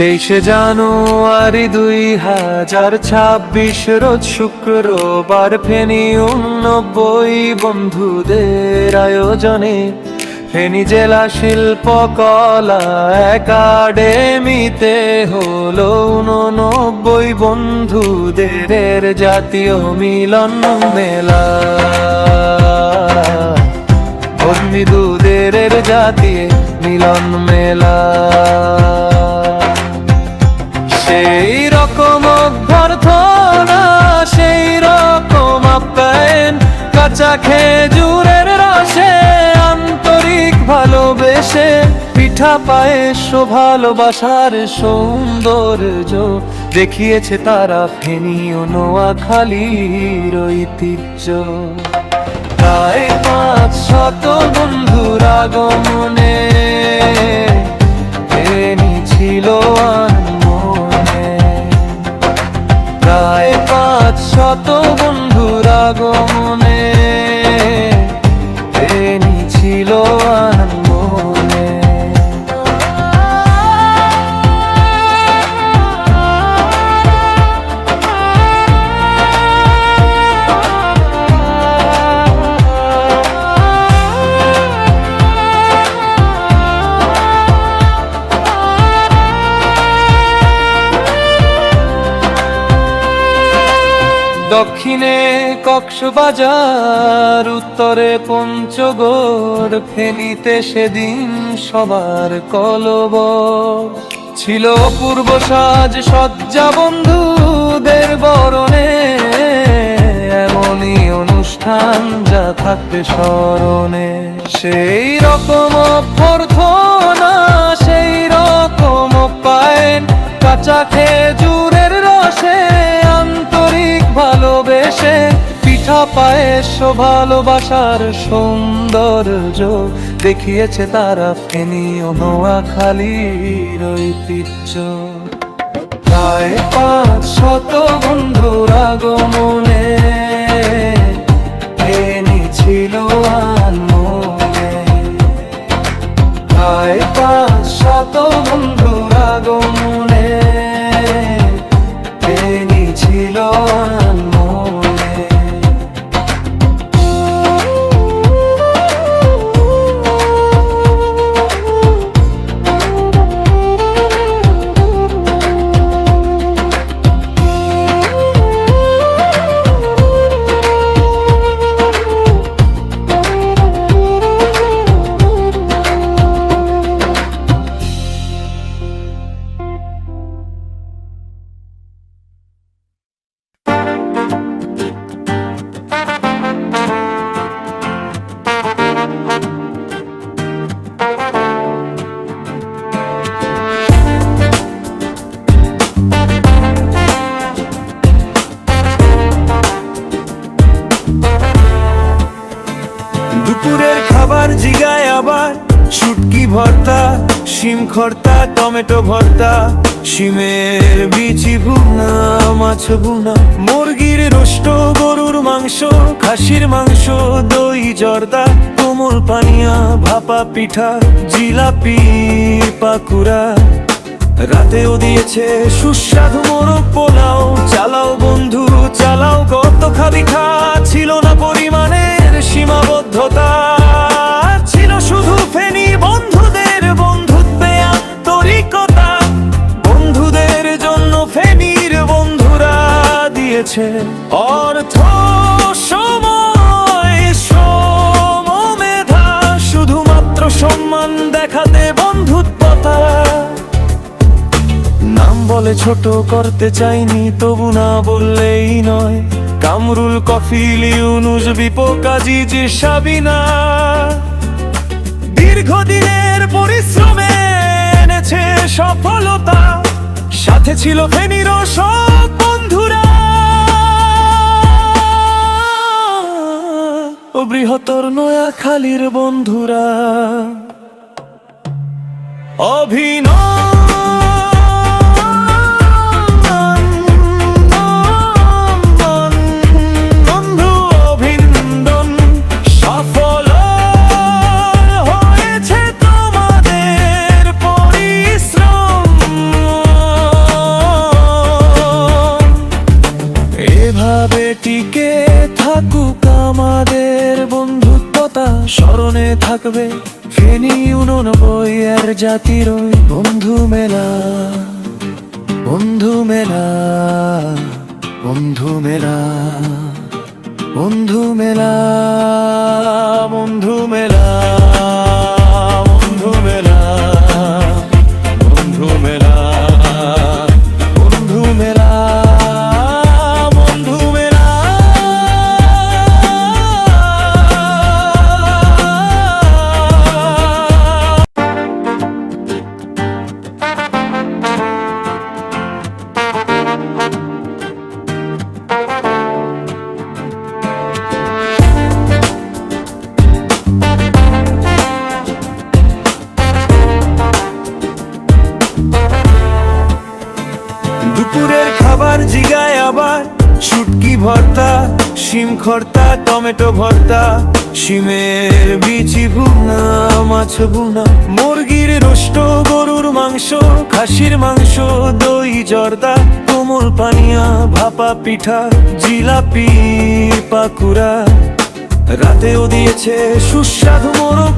তেইশে জানুয়ারি দুই হাজার ছাব্বিশ, রোজ শুক্রবার ফেনী উনব্বই বন্ধুদের আয়োজনে ফেনী জেলা শিল্পকলা একাডেমিতে হলো উননব্বই বন্ধুদের জাতীয় মিলন মেলা। বন্ধুদের জাতীয় মিলন মেলা। কাঁচা খেজুরের রসে, আন্তরিক ভালোবেসে, পিঠা পায়ে ভালোবাসার সৌন্দর্য। দেখিয়েছে তারা ফেনীয় নোয়া নোয়াখালীর ঐতিহ্য। প্রায় পাঁচ শত বন্ধুর আগমনে ছিল দক্ষিণে কক্সবাজার, উত্তরে পঞ্চগড়, ফেনীতে সেদিন সবার কলব ছিল পূর্ব সাজ, সজ্জা বন্ধুদের বরণে এমনই অনুষ্ঠান যা থাকবে স্মরণে। সেই রকম অভ্যর্থনা, সেই রকম পায়েন কাঁচা খেজুরের রসে ও ভালোবাসার সৌন্দর্য। দেখিয়েছে তারা ফেনী ও নোয়াখালীর ঐতিহ্য। প্রায় পাঁচ শত বন্ধুর আগমনে দুপুরের খাবার জিগায় আবার। শুটকি ভর্তা, শিম খর্তা, টমেটো ভর্তা, শিমের বিচি ভুনা, মাছ ভুনা। মুরগির রোস্ট গরুর মাংস, খাসির মাংস, দই, জর্দা, কোমল পানিয়া, ভাপা পিঠা, জিলাপি, পাকুড়া। রাতেও দিয়েছে সুস্বাদু মোরগ পোলাও, চালাও বন্ধু, চালাও কত খাবি খা। দিয়েছে। অর্থ, সময় মেধা, শুধুমাত্র সম্মান দেখাতে বন্ধুত্বতা। নাম বলে ছোট করতে চাইনি, তবু না বললেই নয়। কামরুল, কফিল, ইউনুস, বিপো যে সাবিনা দীর্ঘদিনের পরিশ্রমে এনেছে সফলতা, সাথে ছিল ফেনির সব ও বৃহত্তর নয়া খালির বন্ধুরা। অভিনন্দন থাকবে ফেনি উননবই আর জাতির বন্ধু মেলা। বন্ধু মেলা বন্ধু মেলা বন্ধু মেলা বন্ধু মেলা। দুপুরের খাবার জিগায় আবার। শুটকি ভর্তা, শিম খর্তা, টমেটো ভর্তা, শিমের বিচি ভুনা, মাছ ভুনা। মুরগির রোস্ট গরুর মাংস, খাসির মাংস, দই, জর্দা, কোমল পানিয়া, ভাপা পিঠা, জিলাপি, পাকুড়া। রাতেও দিয়েছে সুস্বাদু মোরগ